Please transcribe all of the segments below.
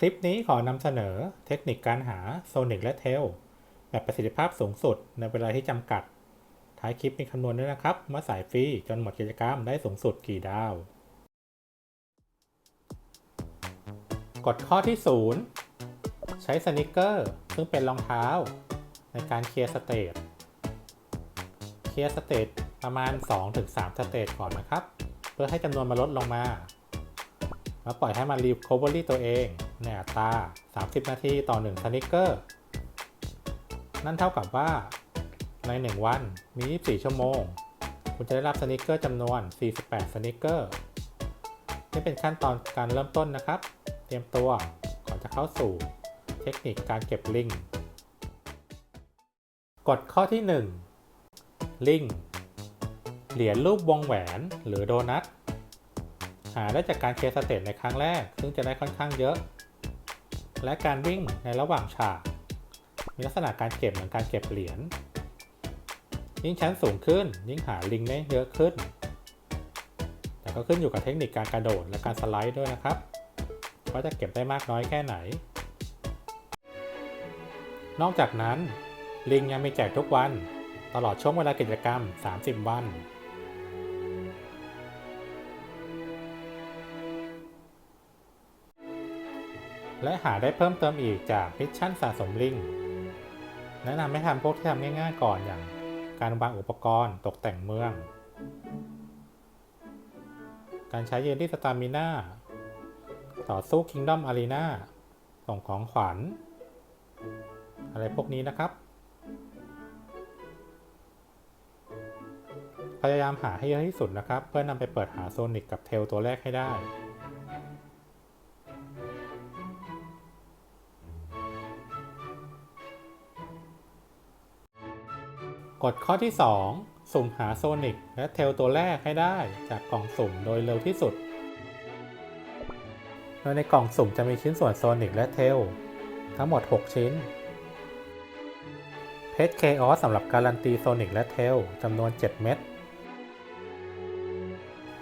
คลิปนี้ขอนำเสนอเทคนิคการหาโซนิกและเทลแบบประสิทธิภาพสูงสุดในเวลาที่จำกัด ท้ายคลิปมีคำนวณด้วยนะครับว่าสายฟรีจนหมดกิจกรรมได้สูงสุดกี่ดาวกฎข้อที่ 0 ใช้สนิเกอร์ ซึ่งเป็นรองเท้า ในการเคลียร์สเตตเคลียร์สเตตประมาณ 2-3 สเตตก่อนนะครับ เพื่อให้จำนวนมันลดลงมา แล้วปล่อยให้มันรีคอเวอรี่ตัวเอง ในอัตรา 30 นาทีต่อ 1 สนิเกอร์ นั่นเท่ากับว่า ใน 1 วันมี 24 ชั่วโมง คุณจะได้รับสนิเกอร์จำนวน 48 สนิเกอร์ นี่เป็นขั้นตอนการเริ่มต้นนะครับ เตรียมตัวก่อนจะเข้าสู่เทคนิคการเก็บลิงก์กฎข้อที่ 1 ลิงก์เหรียญรูปวงแหวนหรือโดนัทหาได้จากการเคสเตตในครั้งแรก ซึ่งจะได้ค่อนข้างเยอะ และการวิ่งในระหว่างฉาก มีลักษณะการเก็บเหมือนการเก็บเหรียญ ยิ่งชั้นสูงขึ้น ยิ่งหาลิงได้เยอะขึ้น แต่ก็ขึ้นอยู่กับเทคนิคการกระโดดและการสไลด์ด้วยนะครับ ว่าจะเก็บได้มากน้อยแค่ไหน นอกจากนั้นลิงยังมีแจกทุกวัน ตลอดช่วงเวลากิจกรรม 30 วัน และหาได้เพิ่มเติมอีกจากมิชชั่นสะสมลิงแนะนำให้ทำพวกที่ทำง่ายๆก่อนอย่างการวางอุปกรณ์ตกแต่งเมือง การใช้เยลลี่สตามิน่า ต่อสู้คิงดอมอารีนาส่งของขวัญ อะไรพวกนี้นะครับ พยายามหาให้เยอะที่สุดนะครับ เพื่อนำไปเปิดหาโซนิกกับเทลตัวแรกให้ได้ ข้อที่ 2 สุ่มหาโซนิกและเทลตัวแรกให้ได้จากกล่องสุ่มโดยเร็วที่สุด โดยในกล่องสุ่มจะมีชิ้นส่วนโซนิกและเทล ทั้งหมด 6 ชิ้น เพชรเคออสสำหรับการันตีโซนิกและเทลจำนวน 7 เม็ด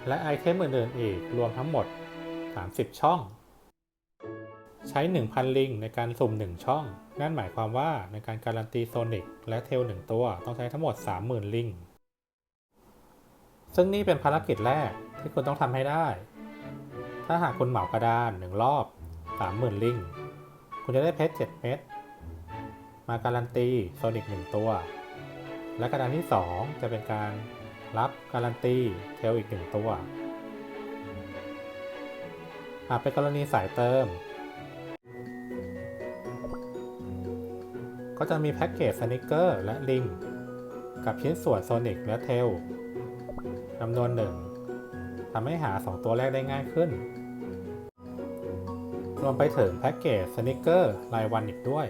และไอเทมอื่นๆอีกรวมทั้งหมด 30 ช่อง ใช้ 1,000 ลิงในการสุ่ม 1 ช่อง นั่นหมายความว่าในการการันตีโซนิกและเทล1ตัวต้องใช้ทั้งหมด 30,000 ลิง ซึ่งนี่เป็นภารกิจแรกที่คุณต้องทำให้ได้ ถ้าหากคุณเหมากระดาน1รอบ 30,000 ลิง คุณจะได้เพชร 7 เม็ด มาการันตีโซนิก1ตัว และกระดานที่ 2 จะเป็นการรับการันตีเทลอีก1ตัวหากเป็นกรณีสายเติม ก็จะมีแพ็กเกจสนิเกอร์และลิง กับชิ้นส่วนโซนิกและเทลจำนวนหนึ่งทำให้หา 2 ตัวแรกได้ง่ายขึ้น รวมไปถึงแพ็กเกจสนิเกอร์รายวันอีกด้วย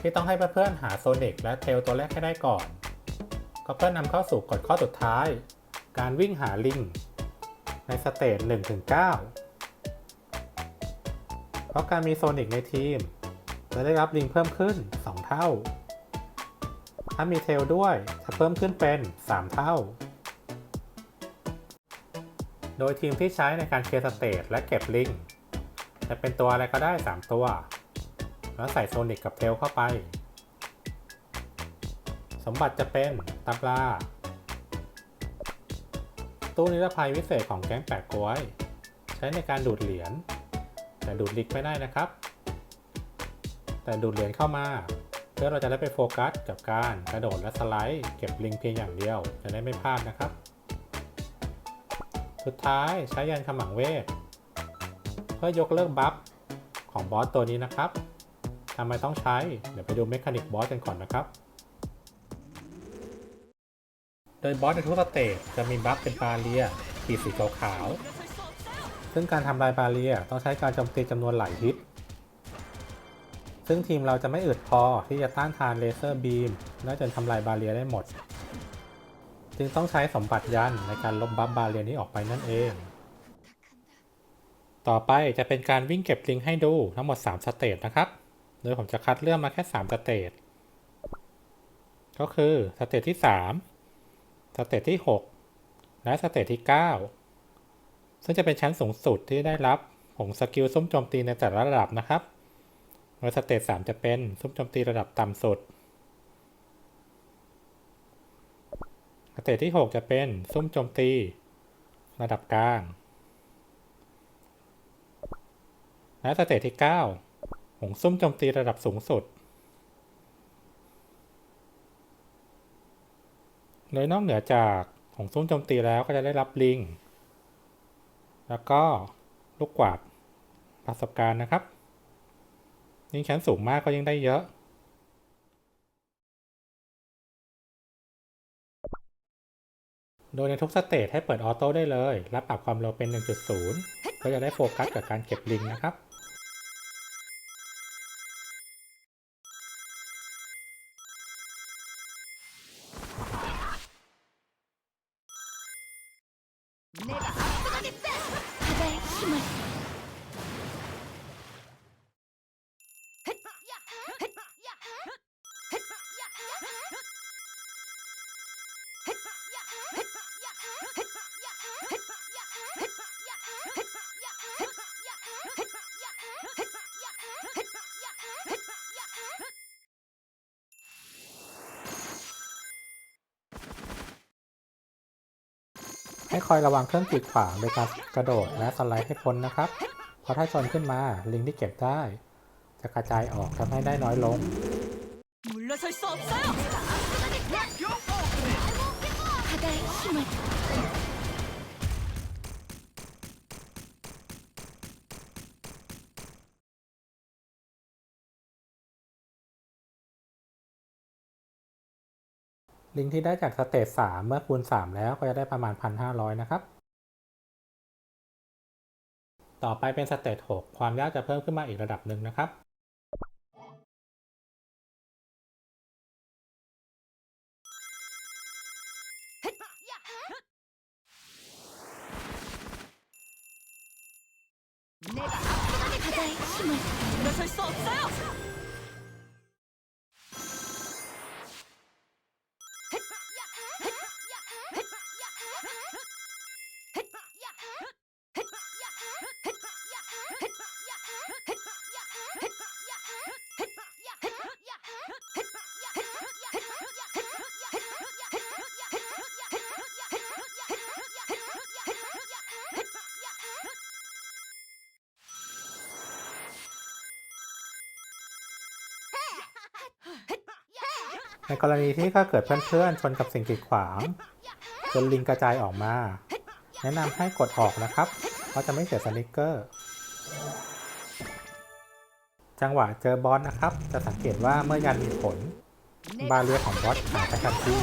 ที่ต้องให้เพื่อนๆหาโซนิกและเทลตัวแรกให้ได้ก่อน ก็เพื่อนำเข้าสู่กฎข้อสุดท้าย การวิ่งหาลิง ในสเตจ1-9 เพราะการมีโซนิกในทีม จะได้รับลิงเพิ่มขึ้น 2 เท่า ถ้ามีเทลด้วยจะเพิ่มขึ้นเป็น 3 เท่า โดยทีมที่ใช้ในการเคลียร์สเตจและเก็บลิง จะเป็นตัวอะไรก็ได้ 3 ตัว แล้วใส่โซนิกกับเทลเข้าไป สมบัติจะเป็นตำราตู้นิรภัยวิเศษของแก๊งแปดกล้วย ใช้ในการดูดเหรียญ แต่ดูดลิกไม่ได้นะครับ แต่ดูดเหรียญเข้ามา เพื่อเราจะได้ไปโฟกัสกับการกระโดดและสไลด์ เก็บลิงเพียงอย่างเดียว จะได้ไม่พลาดนะครับ สุดท้ายใช้ยันขมังเวท เพื่อยกเลิกบัฟของบอสตัวนี้นะครับทำไมต้องใช้ เดี๋ยวไปดูเมคานิกบอสกันก่อนนะครับโดยบอสในทุกสเตจจะมีบัฟเป็นบาเรียขีดสีขาว ซึ่งการทำลายบาเรียต้องใช้การโจมตีจำนวนหลายฮิต ซึ่งทีมเราจะไม่อึดพอที่จะต้านทานเลเซอร์บีมและจนทำลายบาเรียได้หมด จึงต้องใช้สมบัติยันในการลบบัฟบาเรียนี้ออกไปนั่นเอง ต่อไปจะเป็นการวิ่งเก็บลิงให้ดูทั้งหมด 3 สเตจนะครับ โดยผมจะคัดเลือกมาแค่ 3 สเตจ ก็คือสเตจที่ 3 สเตจที่ 6 และสเตจที่ 9 ซึ่งจะเป็นชั้นสูงสุดที่ได้รับผงสกิลซุ่มโจมตีในแต่ละระดับนะครับโดยสเตจ3จะเป็นซุ่มโจมตีระดับต่ำสุด สเตจที่ 6 จะเป็นซุ่มโจมตี ระดับกลาง และสเตจที่ 9 ผงซุ่มโจมตีระดับสูงสุด โดยนอกเหนือจากผงซุ่มโจมตีแล้วก็จะได้รับลิง แล้วก็ลูกกวาดประสบการณ์นะครับ ยิ่งชั้นสูงมากก็ยิ่งได้เยอะ โดยในทุกสเตจให้เปิดออโต้ได้เลย และปรับความเร็วเป็น 1.0 ก็จะได้โฟกัสกับการเก็บลิงนะครับ ให้คอยระวังเครื่องกีดขวางโดยการกระโดดและสไลด์ให้พ้นนะครับ เพราะถ้าชนขึ้นมาลิงที่เก็บได้ จะกระจายออกทำให้ได้น้อยลง 물러설 수 없어요! 바다의 힘을 ลิงก์ที่ได้จากสเตจ3เมื่อคูณ 3 แล้วก็จะได้ประมาณ 1,500 นะครับ ต่อไปเป็นสเตจ6ความยากจะเพิ่มขึ้นมาอีกระดับหนึ่งนะครับ目が固い姫のそいそうさよ ในกรณีที่ถ้าเกิดเพื่อนๆชนกับสิ่งกีดขวาง จนลิงกระจายออกมา แนะนำให้กดออกนะครับ เพราะจะไม่เสียสนิกเกอร์ จังหวะเจอบอสนะครับ จะสังเกตว่าเมื่อยันมีผล บาเรียของบอสหายไปทันที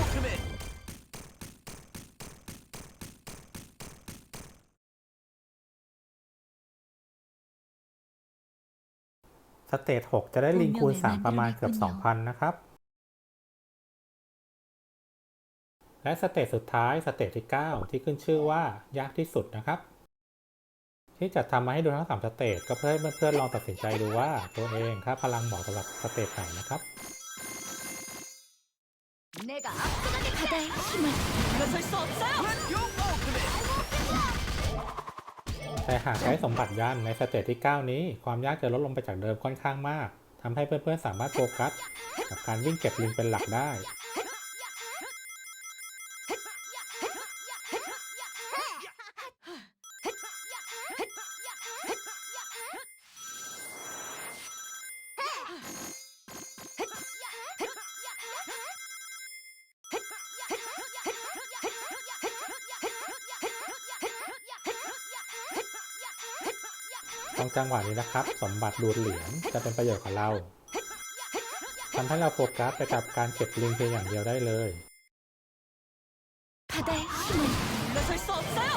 สเตจ6จะได้ลิงคูณ 3 ประมาณเกือบ 2,000 นะครับ และสเตจสุดท้ายสเตจที่ 9 ที่ขึ้นชื่อว่ายากที่สุดนะครับ ที่จัดทำมาให้ดูทั้ง3สเตจก็เพื่อให้เพื่อนๆลองตัดสินใจดูว่าตัวเองค่าพลังเหมาะสำหรับสเตจไหนนะครับแต่หากใช้สมบัติยันในสเตจที่ 9 นี้ ความยากจะลดลงไปจากเดิมค่อนข้างมากทำให้เพื่อนๆสามารถโฟกัสกับการวิ่งเก็บลิงเป็นหลักได้ ตรงจังหวะนี้นะครับ สมบัติดูดเหรียญจะเป็นประโยชน์กับเราทำให้เราโฟกัสไปกับการเก็บลิงเพียงอย่างเดียวได้เลย 바다의 힘을 물러설 수 없어요!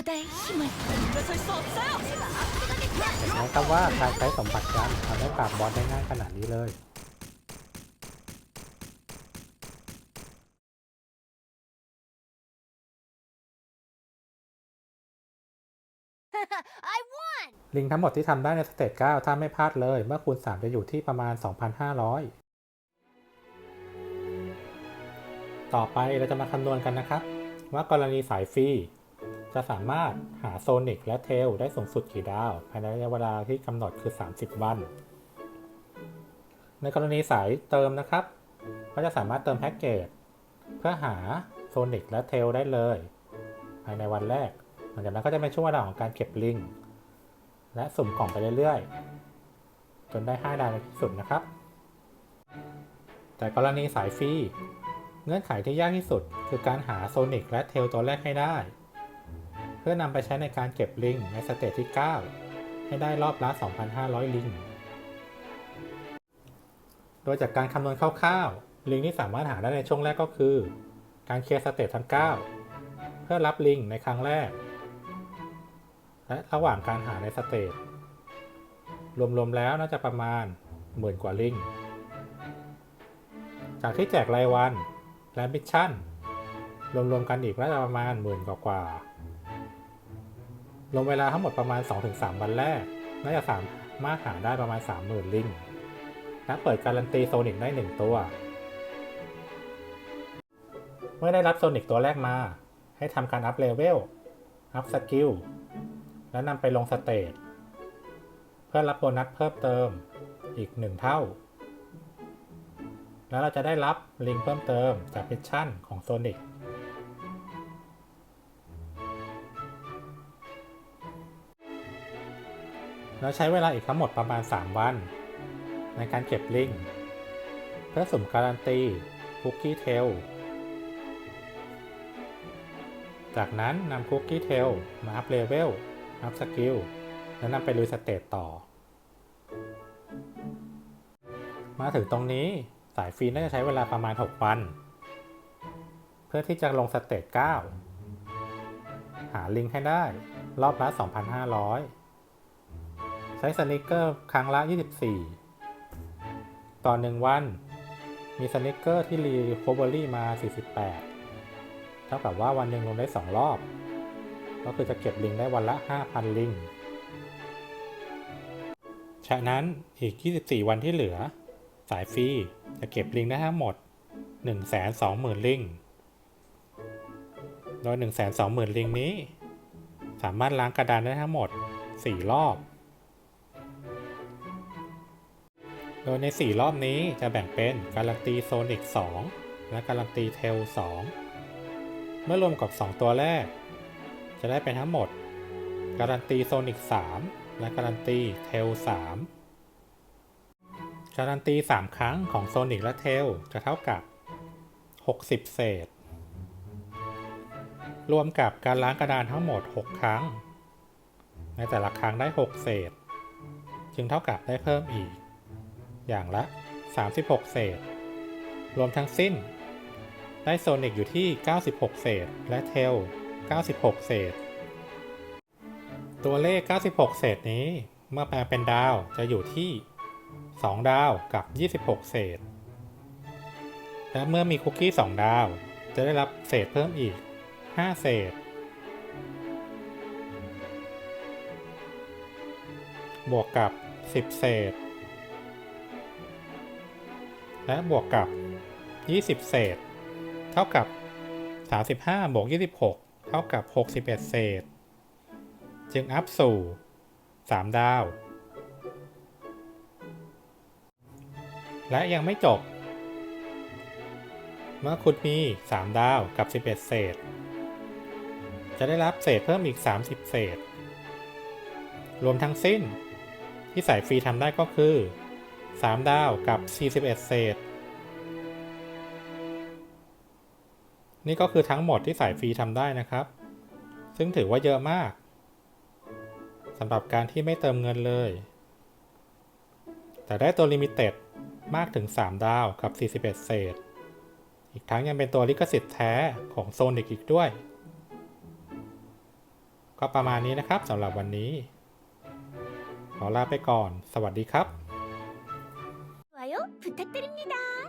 바다의 바다의 힘을 물러설 수 없어요. นะครับว่าการใช้สมบัติยันทำให้ปราบบอสได้ง่ายขนาดนี้เลย I won. ลิงทั้งหมดที่ทำได้ในสเตจ9ถ้าไม่พลาดเลย เมื่อคูณ 3 จะอยู่ที่ประมาณ 2,500 ต่อไปเราจะมาคำนวณกันนะครับ ว่ากรณีสายฟรี จะสามารถหาโซนิกและเทลได้สูงสุดกี่ดาว ภายในระยะเวลาที่กำหนดคือ 30 วัน ในกรณีสายเติมนะครับ ก็จะสามารถเติมแพ็กเกจเพื่อหาโซนิกและเทลได้เลย ภายในวันแรก หลังจากนั้นก็จะเป็นช่วงเวลาของการเก็บลิงและสุ่มกล่องไปเรื่อยๆ จนได้ 5 ดาวในที่สุดนะครับ แต่กรณีสายฟรีเงื่อนไขที่ยากที่สุด คือการหาโซนิกและเทลตัวแรกให้ได้ เพื่อนำไปใช้ในการเก็บลิงในสเตจที่ 9 ให้ได้รอบละ 2,500 ลิง โดยจากการคำนวณคร่าวๆ ลิงที่สามารถหาได้ในช่วงแรกก็คือ การเคลียร์สเตจทั้ง 9 เพื่อรับลิงในครั้งแรก และระหว่างการหาในสเตจรวมๆแล้วน่าจะประมาณหมื่นกว่าลิง จากที่แจกรายวันและมิชชั่น รวมๆกันอีกน่าจะประมาณหมื่นกว่า ๆรวมเวลาทั้งหมดประมาณ 2-3 วันแรก น่าจะสามารถหาได้ประมาณ 30,000 ลิงและเปิดการันตีโซนิกได้ 1 ตัว เมื่อได้รับโซนิกตัวแรกมา ให้ทำการอัพเลเวล อัพสกิล และนำไปลงสเตจ เพื่อรับโบนัสเพิ่มเติมอีก 1 เท่า แล้วเราจะได้รับลิงเพิ่มเติมจากมิชชั่นของโซนิก แล้วใช้เวลาอีกทั้งหมดประมาณ 3 วัน ในการเก็บลิงเพื่อสุ่มการันตีคุกกี้เทล จากนั้นนำคุกกี้เทลมาอัพเลเวล อัพสกิล แล้วนำไปลุยสเตจต่อ มาถึงตรงนี้สายฟรีน่าจะใช้เวลาประมาณ 6 วัน เพื่อที่จะลงสเตจ9หาลิงให้ได้รอบละ 2,500 ใช้สนิกเกอร์ครั้งละ 24 ต่อ 1 วัน มีสนิกเกอร์ที่รีโคเวอรี่มา 48 เท่ากับว่าวันหนึ่งลงได้ 2 รอบ ก็คือจะเก็บลิงได้วันละ 5,000 ลิง ฉะนั้นอีก 24 วันที่เหลือ สายฟรีจะเก็บลิงได้ทั้งหมด 120,000 ลิง โดย 120,000 ลิงนี้ สามารถล้างกระดานได้ทั้งหมด 4 รอบ โดยใน 4 รอบนี้จะแบ่งเป็นการันตีโซนิก2 และการันตีเทล2 เมื่อรวมกับ 2 ตัวแรก จะได้เป็นทั้งหมด การันตีโซนิก3 และการันตีเทล3 การันตี 3 ครั้งของโซนิกและเทลจะเท่ากับ 60 เศษ รวมกับการล้างกระดานทั้งหมด 6 ครั้ง ในแต่ละครั้งได้ 6 เศษ จึงเท่ากับได้เพิ่มอีก อย่างละ 36 เศษ รวมทั้งสิ้น ได้โซนิกอยู่ที่ 96 เศษ และเทล 96 เศษ ตัวเลข 96 เศษนี้เมื่อแปลเป็นดาวจะอยู่ที่ 2 ดาวกับ 26 เศษ และเมื่อมีคุกกี้ 2 ดาว จะได้รับเศษเพิ่มอีก 5 เศษ บวกกับ 10 เศษ และบวกกับ 20 เศษ เท่ากับ 35บวก26 เท่ากับ 61 เศษ จึงอัพสู่ 3 ดาว และยังไม่จบ เมื่อคุณมี 3 ดาวกับ 11 เศษ จะได้รับเศษเพิ่มอีก 30 เศษ รวมทั้งสิ้นที่สายฟรีทำได้ก็คือ 3 ดาวกับ 41 เศษ นี่ก็คือทั้งหมดที่สายฟรีทำได้นะครับ ซึ่งถือว่าเยอะมากสำหรับการที่ไม่เติมเงินเลย แต่ได้ตัวลิมิเต็ดมากถึง 3 ดาวกับ 41 เศษ อีกทั้งยังเป็นตัวลิขสิทธิ์แท้ของโซนิกอีกด้วย ก็ประมาณนี้นะครับสำหรับวันนี้ ขอลาไปก่อน สวัสดีครับ 부탁드립니다.